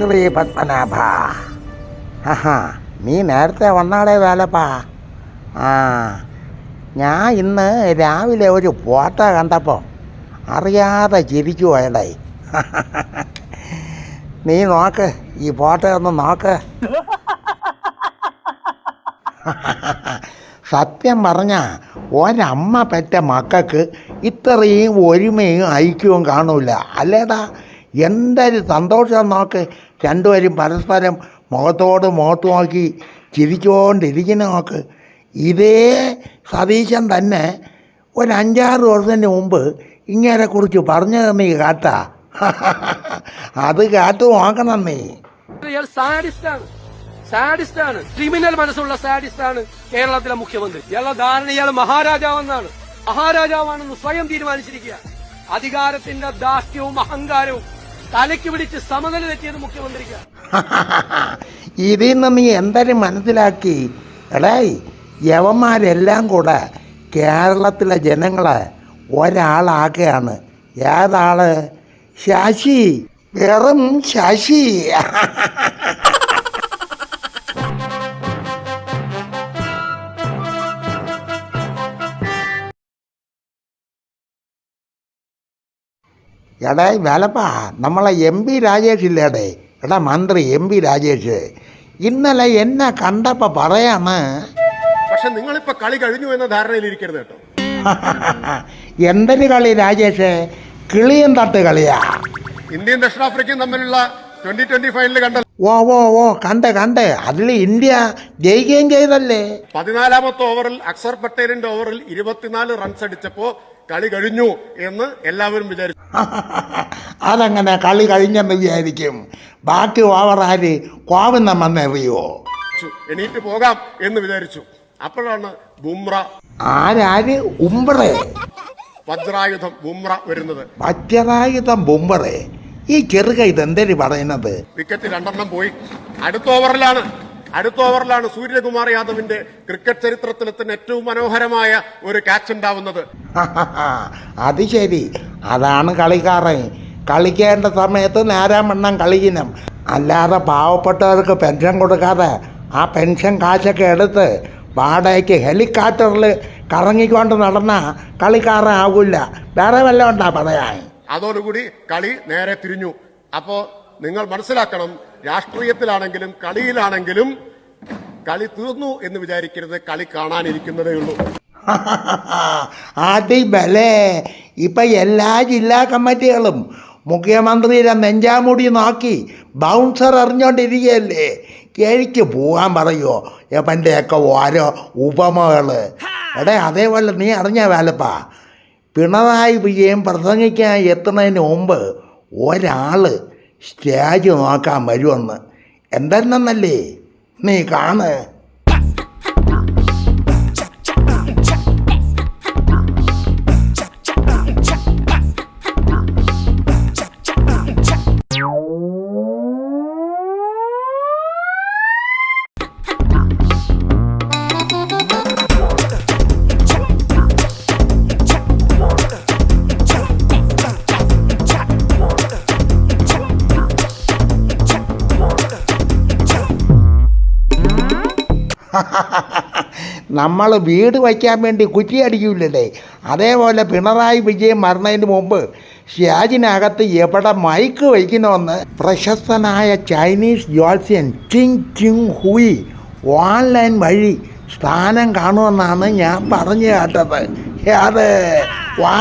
ശ്രീ പത്മനാഭ ആഹാ നീ നേരത്തെ വന്നാളേ വേലപ്പാ. ആ ഞാൻ ഇന്ന് രാവിലെ ഒരു ഫോട്ടോ കണ്ടപ്പോൾ അറിയാതെ ചിരിച്ചു പോയടേ നീ നോക്ക് ഈ ഫോട്ടോ ഒന്ന് നോക്ക്. സത്യം പറഞ്ഞ ഒരമ്മ പെറ്റ മക്കൾക്ക് ഇത്രയും ഒരുമയും ഐക്യവും കാണൂല. അല്ലേടാ എന്തൊരു സന്തോഷം നോക്ക്. രണ്ടുപേരും പരസ്പരം മുഖത്തോട് മുഖത്ത് നോക്കി ചിരിച്ചുകൊണ്ടിരിക്കുന്ന നോക്ക്. ഇതേ സതീശൻ തന്നെ ഒരു അഞ്ചാറ് വർഷത്തിന് മുമ്പ് ഇങ്ങനെ കുറിച്ച് പറഞ്ഞു തന്നെ കാട്ട? അത് കാത്തു നോക്കണം നീ. ഇയാൾ സാഡിസ്റ്റാണ് ക്രിമിനൽ മനസ്സുള്ള സാഡിസ്റ്റാണ് കേരളത്തിലെ മുഖ്യമന്ത്രി. ഇയാളുടെ ധാരണ ഇയാൾ മഹാരാജാവെന്നാണ്. മഹാരാജാവാണെന്ന് സ്വയം തീരുമാനിച്ചിരിക്കുക അധികാരത്തിന്റെ ദാസ്യവും അഹങ്കാരവും തലയ്ക്ക് പിടിച്ച് സമനില തെറ്റിയത് മുഖ്യമന്ത്രിക്ക്. ഇതിൽ നിന്ന് നീ എന്തായാലും മനസ്സിലാക്കി. എടാ യവന്മാരെല്ലാം കൂടെ കേരളത്തിലെ ജനങ്ങളെ ഒരാളാക്കുകയാണ്. ഏതാൾ? ശാശി. വെറും ശശി. എടേ വിലപ്പാ നമ്മളെ എം പി രാജേഷ് ഇല്ലേടേ? എടാ മന്ത്രി എം പി രാജേഷ്. ഇന്നലെ എന്നെ കണ്ടപ്പോൾ പറയാന്ന്. പക്ഷെ നിങ്ങളിപ്പോ കളി കഴിഞ്ഞു എന്ന ധാരണയിലിരിക്കരുത് കേട്ടോ. എന്തൊരു കളി രാജേഷേ? കിളിയും തട്ട് കളിയാ. ഇന്ത്യയും ദക്ഷിണാഫ്രിക്കയും തമ്മിലുള്ള ട്വന്റി ട്വന്റി ഫൈനൽ കണ്ട ഓ ഓ ഓ കണ്ട് കണ്ട്. അതിൽ ഇന്ത്യ ജയിക്കുകയും ചെയ്തല്ലേ? പതിനാലാമത്തെ ഓവറിൽ അക്സർ പട്ടേലിന്റെ ഓവറിൽ ഇരുപത്തിനാല് റൺസ് അടിച്ചപ്പോ കളി കഴിഞ്ഞു എന്ന് എല്ലാവരും വിചാരിച്ചു. അതങ്ങനെ കളി കഴിഞ്ഞെന്ന് വിചാരിക്കും. ബാക്കി ഓവറാര് കോവുന്ന മണ്ണെറിയോ എണീറ്റ് പോകാം എന്ന് വിചാരിച്ചു. അപ്പോഴാണ് ബുംറ. ആരാര്? ഉംബ്ര വജ്രായുധം ബുംറ വരുന്നത്. വജ്രായുധം ബുമ്പറേ ഈ ചെറുക ഇതെന്തൊരു പറയുന്നത്? വിക്കറ്റ് രണ്ടെണ്ണം പോയി. അടുത്ത ഓവറിലാണ്. അടുത്ത ഓവറിലാണ് സൂര്യകുമാർ യാദവിന്റെ ക്രിക്കറ്റ് ചരിത്രത്തിലെ തന്നെ ഏറ്റവും മനോഹരമായ ഒരു ക്യാച്ച് ഉണ്ടാവുന്നത്. അത് ശരി. അതാണ് കളിക്കാരൻ. കളിക്കേണ്ട സമയത്ത് നേരാമണ്ണം കളിക്കണം. അല്ലാതെ പാവപ്പെട്ടവർക്ക് പെൻഷൻ കൊടുക്കാതെ ആ പെൻഷൻ കാശൊക്കെ എടുത്ത് വാടകയ്ക്ക് ഹെലികോപ്റ്ററിൽ കറങ്ങിക്കൊണ്ട് നടന്ന കളിക്കാരൻ ആകില്ല വേറെ വല്ലതും ഉണ്ടാ പറയാൻ? അതോടുകൂടി കളി നേരെ തിരിഞ്ഞു. അപ്പോ നിങ്ങൾ മനസ്സിലാക്കണം രാഷ്ട്രീയത്തിലാണെങ്കിലും കളിയിലാണെങ്കിലും കളി തീർന്നു എന്ന് വിചാരിക്കരുത്. കളി കാണാനിരിക്കുന്നതേ ഉള്ളൂ. അടിബലേ ഇപ്പൊ എല്ലാ ജില്ലാ കമ്മിറ്റികളും മുഖ്യമന്ത്രിയുടെ നെഞ്ചാമുടി നോക്കി ബൗൺസർ എറിഞ്ഞോണ്ടിരിക്കുകയല്ലേ എനിക്ക് പോകാൻ പറയുമോ എപ്പന്റെയൊക്കെ ഓരോ ഉപമകൾ എടേ അതേപോലെ നീ അറിഞ്ഞ വേലപ്പാ. പിണറായി വിജയൻ പ്രസംഗിക്കാൻ എത്തുന്നതിന് മുമ്പ് ഒരാൾ സ്റ്റേജ് നോക്കാൻ വരുമെന്ന്. എന്തെന്നല്ലേ നീ കാണ് നമ്മൾ വീട് വയ്ക്കാൻ വേണ്ടി കുറ്റി അടിക്കില്ലല്ലേ അതേപോലെ പിണറായി വിജയൻ മരണതിന് മുമ്പ് ഷിയാജിനകത്ത് എവിടെ മൈക്ക് വയ്ക്കണമെന്ന് പ്രശസ്തനായ ചൈനീസ് ജ്യോത്സ്യൻ ടിങ് ടിങ് ഹുയി ഓൺലൈൻ വഴി സ്ഥാനം കാണുമെന്നാണ് ഞാൻ പറഞ്ഞു കേട്ടത്. അത്. വാ.